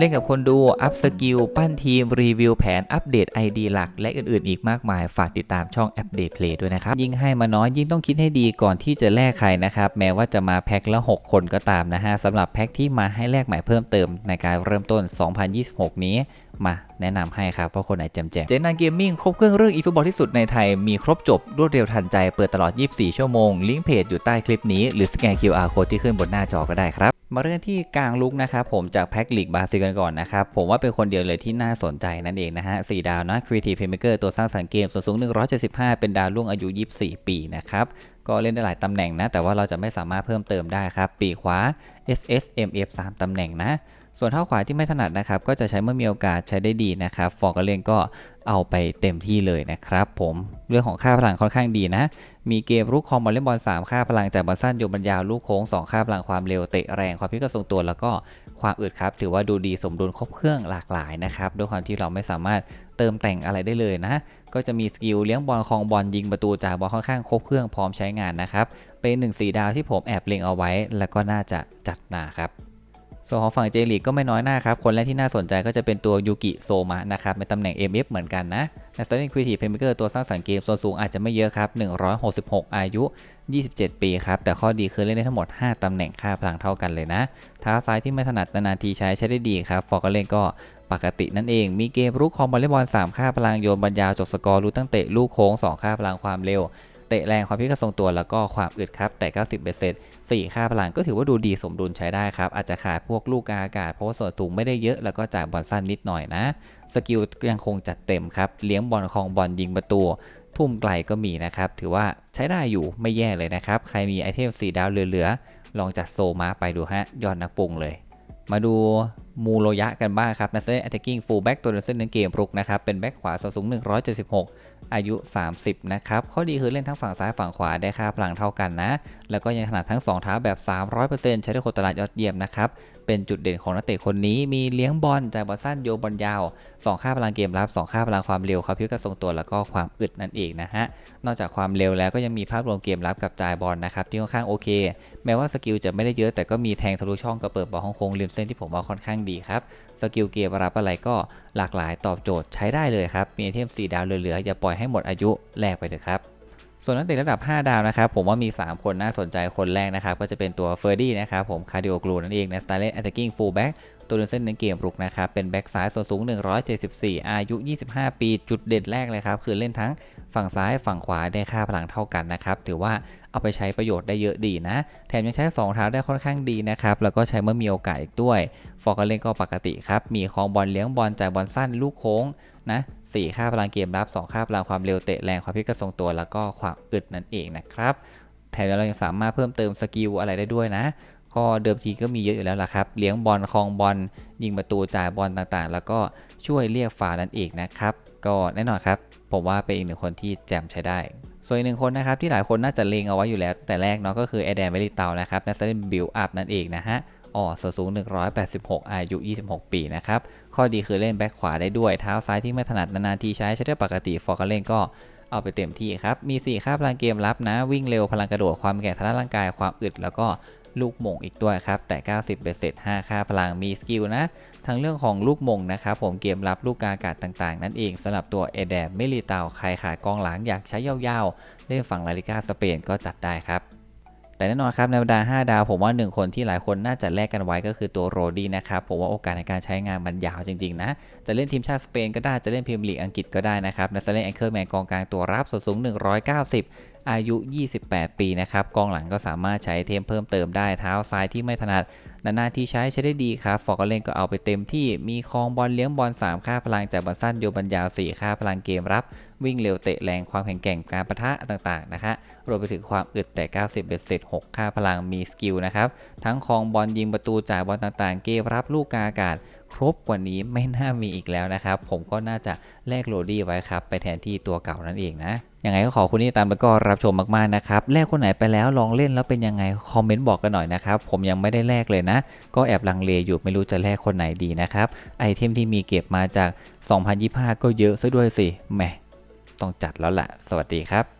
เล่นกับคนดู อัพสกิล ปั้นทีม รีวิวแผน อัปเดต ID หลัก และอื่นๆ อีกมากมาย ฝากติดตามช่องแอปเดตเพลย์ด้วยนะครับ ยิ่งให้มาน้อยยิ่งต้องคิดให้ดีก่อนที่จะแลกใครนะครับ แม้ว่าจะมาแพ็คละ 6 คนก็ตามนะฮะสำหรับแพ็คที่มาให้แลกใหม่เพิ่มเติมในการเริ่มต้น 2026 นี้มาแนะนำให้ครับ เพราะคนไหนแจมแจมเจนันเกมมิ่งครบเครื่องเรื่องอีฟุตบอลที่สุดในไทย มีครบจบ รวดเร็วทันใจเปิดตลอด 24 ชั่วโมง ลิงก์เพจอยู่ใต้คลิปนี้ หรือสแกน QR code ที่ขึ้นบนหน้าจอก็ได้ครับ มาเรื่องที่กลางลุกนะครับผมจากแพ็กลีกบาซิลกันก่อนนะครับ ผมว่าเป็นคนเดียวเลยที่น่าสนใจนั่นเองนะฮะสดาวนะ Creative Playmaker ตัวสร้างสรรค์เกมส่วนสูง 175 เป็นดาวรุ่งอายุ 24 ปีนะครับ ก็เล่นได้หลายตำแหน่งนะ แต่ว่าเราจะไม่สามารถเพิ่มเติมได้ครับ ปีขวา SS MF 3 ตำแหน่งนะ ส่วนเท้าขวาที่ไม่ถนัดนะครับ ก็จะใช้เมื่อมีโอกาสใช้ได้ดีนะครับ ฟอร์กเลนก็เอาไปเต็มที่เลยนะครับ ผมเรื่องของค่าพลังค่อนข้างดีนะ มีเกมลูกคอมบอลเล่นบอล3ค่าพลังจากบอลสั้นโยบรรยาวลูกโค้ง 2 ค่าพลังความเร็วเตะแรงความพิกระทรงตัวแล้วก็ความอึดครับ ถือว่าดูดีสมดุลครบเครื่องหลากหลายนะครับด้วยความที่เราไม่สามารถเติมแต่งอะไรได้เลยนะ ก็จะมีสกิลเลี้ยงบอลคองบอลยิงประตูจากบอลค่อนข้างครบเครื่องพร้อมใช้งานนะครับเป็น1 4ดาวที่ผมแอบเล็งเอาไว้ แล้วก็น่าจะจัดหนาครับ ส่วนของฝั่งเจลีกก็ไม่น้อยหน้าครับ คนแรกที่น่าสนใจก็จะเป็นตัวยูกิโซมะนะครับ ในตำแหน่ง MF เหมือนกันนะใน Starting Creative Playmaker ตัวสร้างสรรค์เกมส่วนสูงอาจจะไม่เยอะครับ 166 อายุ 27 ปีครับ แต่ข้อดีคือเล่นได้ทั้งหมด 5 ตำแหน่งค่าพลังเท่ากันเลยนะเท้าซ้ายที่ไม่ถนัดนานๆทีใช้ใช้ได้ดีครับฟอร์กเล่นก็ปกตินั่นเอง มีเกมรุกคอมบอลเลย์บอล3ค่าพลังโยนบอลยาวจบสกอร์รู้ตั้งเตะลูกโค้ง 2 ค่าพลังความเร็ว เตะแรงความพิกกระทรงตัวแล้วก็ความอึดครับ แต่ 90เเซ็ต4ค่าพลังก็ถือว่าดูดีสมดุลใช้ได้ครับ อาจจะขาดพวกลูกอากาศ เพราะว่าส่วนสูงไม่ได้เยอะแล้วก็จ่ายบอลสั้นนิดหน่อยนะ สกิลยังคงจัดเต็มครับ เลี้ยงบอลคลองบอลยิงประตู ทุ่มไกลก็มีนะครับ ถือว่าใช้ได้อยู่ไม่แย่เลยนะครับ ใครมีไอเทม4ดาวเหลือๆลองจัดโซมาไปดูฮะยอดนักปรุงเลย มาดู มูโรยะกันบ้างครับนักเตะ attacking full back ตัวเส้นในเกมรุกนะครับ เป็นแบ็คขวาส่วนสูง 176 อายุ 30 นะครับ ข้อดีคือเล่นทั้งฝั่งซ้ายฝั่งขวาได้ค่าพลังเท่ากันนะ แล้วก็ยังถนัดทั้ง 2 เท้าแบบ 300%ใช้ได้คนตลาดยอดเยี่ยมนะครับ เป็นจุดเด่นของนักเตะคนนี้ มีเลี้ยงบอลจ่ายบอลสั้นโยบอลยาว 2 ค่าพลังเกมรับ 2 ค่าพลังความเร็วครับพิวกระทรงตัวแล้วก็ความอึดนั่นเองนะฮะ นอกจากความเร็วแล้วก็ยังมีภาพรวมเกมรับกับจ่ายบอลนะครับที่ค่อนข้างโอเค แม้ว่าสกิลจะไม่ได้เยอะแต่ก็มีแทงทะลุช่องกับเปิดบอลฮ่องกงริมเส้นที่ผมว่าค่อนข้างดีครับสกิลเกียร์รับอะไรก็หลากหลายตอบโจทย์ใช้ได้เลยครับ มีไอเทม 4 ดาวเหลือๆอย่าปล่อยให้หมดอายุแลกไปเถอะครับ ส่วนนักเตะระดับ 5 ดาวนะครับ ผมว่ามี 3 คนน่าสนใจคนแรกนะครับ ก็จะเป็นตัวเฟอร์ดี้นะครับ ผมคาร์ดิโอกลูนั่นเองนะสไตล์เล่น attacking full back ตัวเดนเส้นในเกมรุกนะครับ เป็นแบ็กซ้ายส่วนสูง 174 อายุ 25 ปี จุดเด่นแรกเลยครับ คือเล่นทั้งฝั่งซ้ายฝั่งขวาได้ค่าพลังเท่ากันนะครับ ถือว่าเอาไปใช้ประโยชน์ได้เยอะดีนะ แถมยังใช้ 2 เท้าได้ค่อนข้างดีนะครับ แล้วก็ใช้เมื่อมีโอกาสอีกด้วย ฟอร์กเล่นก็ปกติครับ มีคองบอลเลี้ยงบอลจ่ายบอลสั้นลูกโค้งนะ4ค่าพลังเกมรับ 2 ค่าพลังความเร็วเตะแรงความพิกระทรงตัวแล้วก็ความอึดนั่นเองนะครับแถมเรายังสามารถเพิ่มเติมสกิลอะไรได้ด้วยนะ ก็เดิมทีก็มีเยอะอยู่แล้วล่ะครับ เลี้ยงบอลคลองบอลยิงประตูจ่ายบอลต่างๆ แล้วก็ช่วยเรียกฝานั่นเองนะครับ ก็แน่นอนครับ ผมว่าเป็นอีกหนึ่งคนที่แจ่มใช้ได้ ส่วนอีกหนึ่งคนนะครับที่หลายคนน่าจะเลงเอาไว้อยู่แล้ว แต่แรกเนาะก็คือแอแดนเวลิตานะครับนักเล่นบิลอัพนั่นเองนะฮะอ๋อส่วนสูง 186 อายุ 26 ปีนะครับ ข้อดีคือเล่นแบ็คขวาได้ด้วย เท้าซ้ายที่ไม่ถนัดนานๆทีใช้ใช้ได้ปกติฟอร์กเล่นก็เอาไปเต็มที่ครับ มี 4 ค่าพลังเกมรับนะ วิ่งเร็วพลังกระโดดความแข็งทางด้านร่างกายความอึด แล้วก็ ลูกมงอีกด้วยครับ แต่ 90เบสเสร็จ 5 ค่าพลังมีสกิลนะ ทั้งเรื่องของลูกมงนะครับ ผมเกมรับลูกกาอากาศต่างๆ นั่นเองสำหรับตัวเอแดมไม่รีเตาใครขายกองหลังอยากใช้ยาวๆ เล่นฝั่งลาลิกาสเปนก็จัดได้ครับแต่แน่นอนครับในบรรดา 5 ดาวผมว่า 1 คนที่หลายคนน่าจะแลกกันไว้ก็คือตัวโรดี้นะครับผมว่าโอกาสในการใช้งานมันยาวจริง ๆ นะ จะเล่นทีมชาติสเปนก็ได้จะเล่นพรีเมียร์ลีกอังกฤษก็ได้นะครับนักเล่นแองเกิลแมนกองกลางตัวรับส่วนสูง 190 อายุ 28 ปีนะครับ กองหลังก็สามารถใช้เทมเพิ่มเติมได้เท้าซ้ายที่ไม่ถนัดนานๆที่ใช้ใช้ได้ดีครับ ฟอร์กเล่นก็เอาไปเต็มที่มีคลองบอลเลี้ยงบอล 3 ค่าพลังจากบอลสั้นโยบอลยาว 4 ค่าพลังเกมรับ วิ่งเร็วเตะแรงความแข็งแกร่งการประทะต่างๆนะฮะรวมไปถึงความอึดแต่ 90เบ็ดเสร็จ 6 ค่าพลังมีสกิลนะครับ ทั้งคลองบอลยิงประตูจ่ายบอลต่างๆ เกมรับลูกกาอากาศ ครบกว่านี้ไม่น่ามีอีกแล้วนะครับ ผมก็น่าจะแลกโรดี้ไว้ครับ ไปแทนที่ตัวเก่านั่นเองนะยังไงก็ขอคุณที่ตามแล้วก็รับชมมากๆนะครับแลกคนไหนไปแล้วลองเล่นแล้วเป็นยังไงคอมเมนต์บอกกันหน่อยนะครับ ผมยังไม่ได้แลกเลยนะ ก็แอบลังเลอยู่ไม่รู้จะแลกคนไหนดีนะครับไอเทมที่มีเก็บมาจาก 2025 ก็เยอะซะด้วยสิแหมต้องจัดแล้วล่ะ สวัสดีครับ